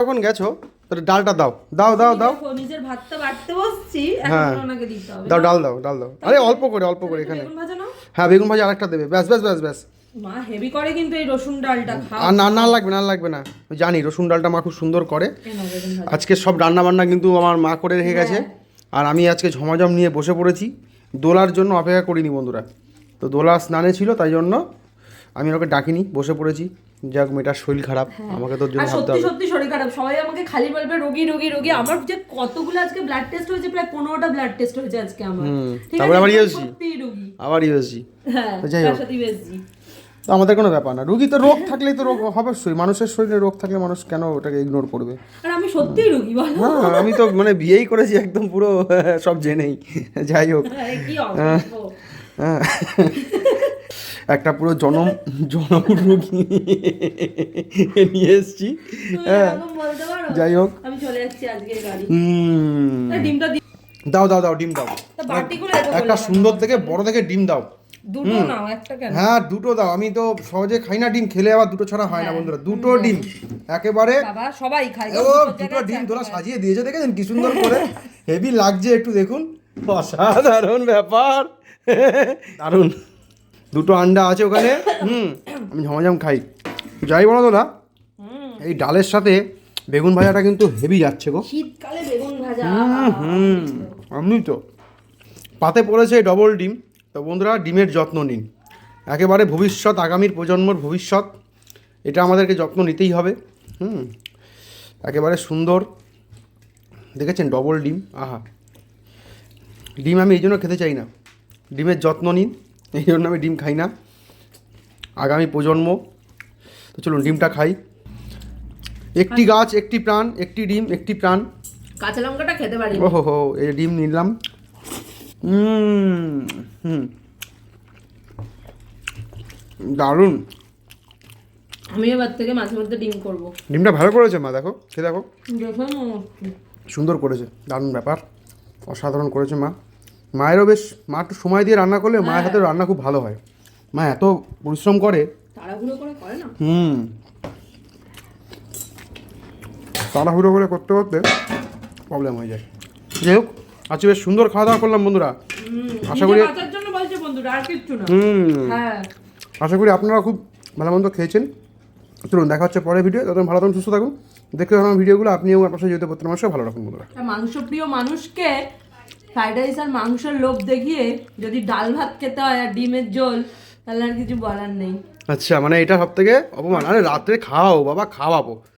যখন গেছো তাহলে ডালটা দাও। দাও দাও দাও। নিজের ভাতটা বাড়তে বসছি হ্যাঁ। দাও ডাল দাও ডাল দাও। আরে অল্প করে অল্প করে এখানে। হ্যাঁ বেগুন ভাজি আরেকটা দেবে। ব্যাস ব্যাস ব্যাস ব্যাস। মা হেভি করে কিন্তু এই রসুন ডালটা খাও। আর না না লাগবে না লাগবে না। জানি রসুন ডালটা মা খুব সুন্দর করে। আজকে সব রান্না বান্না কিন্তু আমার মা করে রেখে গেছে। আর আমি আজকে ঝমাঝম নিয়ে বসে পড়েছি। দোলার জন্য অপেক্ষা করিনি বন্ধুরা। তো দোলা স্নানে ছিল তাই জন্য আমি ওকে ডাকিনি বসে পড়েছি। যাক মেয়েটার শরীর খারাপ আমাকে তোর জন্য সত্যি সত্যি শরীর খারাপ সবাই আমাকে খালি বলবে রোগী রোগী রোগী। আমার যে কতগুলো আজকে ব্লাড টেস্ট হয়েছে প্রায় পনেরোটা ব্লাড টেস্ট হয়েছে আজকে আমার। তারপরে আবার ইউএসজি। রোগী। আবার ইউএসজি হ্যাঁ যাই হোক। তো আমাদের কোনো ব্যাপার না। রুগী তো রোগ থাকলেই তো রোগ অবশ্যই। মানুষের শরীরে রোগ থাকলে মানুষ কেন ওটাকে ইগনোর করবে? আর আমি সত্যিই রোগী বলো। হ্যাঁ আমি তো মানে বিয়েই করেছি একদম পুরো সব জেনেই। যাই হোক। হ্যাঁ একটা পুরো জনম জনম রুগী নিয়ে এসছি। হ্যাঁ। যাই হোক। আমি চলে যাচ্ছি আজকের গাড়ি। হুম, ডিমটা দাও দাও দাও ডিম দাও। একটা সুন্দর থেকে বড় থেকে ডিম দাও। দুটো নাও একটা কেন? হ্যাঁ দুটো দাও। আমি তো সহজে খাই না ডিম খেলে আবার দুটো ছাড়া হয় না বন্ধুরা। দুটো ডিম। একেবারে বাবা সবাই খায়। ও দুটো ডিম তোরা সাজিয়ে দিয়েছে দেখেছেন? কি সুন্দর করে। হেভি লাগছে একটু দেখুন। অসাধারণ ব্যাপার। দারুণ। দুটো আন্ডা আছে ওখানে। হুম আমি ঝমাঝম খাই। যাই বলো দাদা এই ডালের সাথে বেগুন ভাজাটা কিন্তু হেভি যাচ্ছে গো। শীতকালে বেগুন ভাজা হুম আপনি তো। পাতে পড়েছে ডবল ডিম। তো বন্ধুরা ডিমের যত্ন নিন। একেবারে ভবিষ্যৎ আগামীর প্রজন্মর ভবিষ্যৎ। এটা আমাদেরকে যত্ন নিতেই হবে। হুম একেবারে সুন্দর। দেখেছেন ডবল ডিম? আহা। ডিম আমি এই জন্য খেতে চাই না। ডিমের যত্ন নিন। এই জন্য আমি ডিম খাই না। আগামী প্রজন্ম তো চলুন ডিমটা খাই। একটি গাছ একটি প্রাণ একটি ডিম একটি প্রাণ। কাঁচা লঙ্কাটা খেতে পারি। ও হো এই ডিম নিলাম। হুম দারুণ। আমি এবার থেকে মাঝে মধ্যে ডিম করব। ডিমটা ভালো করেছে মা দেখো সে দেখো। সুন্দর করেছে দারুণ ব্যাপার। অসাধারণ করেছে মা। মায়েরও বেশ মা একটু সময় দিয়ে রান্না করলে মায়ের হাতে রান্না খুব ভালো হয়। মা এত পরিশ্রম করে। তাড়াহুড়ো করে করে না? হুম। তাড়াহুড়ো করে করতে করতে প্রবলেম হয়ে যায়। যাই হোক আজকে বেশ সুন্দর খাওয়া দাওয়া করলাম বন্ধুরা। আশা করি- হ্যাঁ। আশা করি আপনারা খুব ভালো মন্দ খেয়েছেন। চলুন দেখা হচ্ছে পরের ভিডিও তখন ভালো থাকুন সুস্থ থাকুন। দেখতে আমার ভিডিওগুলো আপনিও আপনার সাথে যেতে প্রত্যেক মাসে ভালো রাখুন বন্ধুরা। একটা মাংসপ্রিয় মানুষকে ফ্রাইড রাইস আর মাংসের লোভ দেখিয়ে যদি ডাল ভাত খেতে হয় আর ডিমের ঝোল, তাহলে আর কিছু বলার নেই। আচ্ছা মানে এটা সব থেকে অপমান। আরে রাত্রে খাওয়াও, বাবা, খাওয়াবো।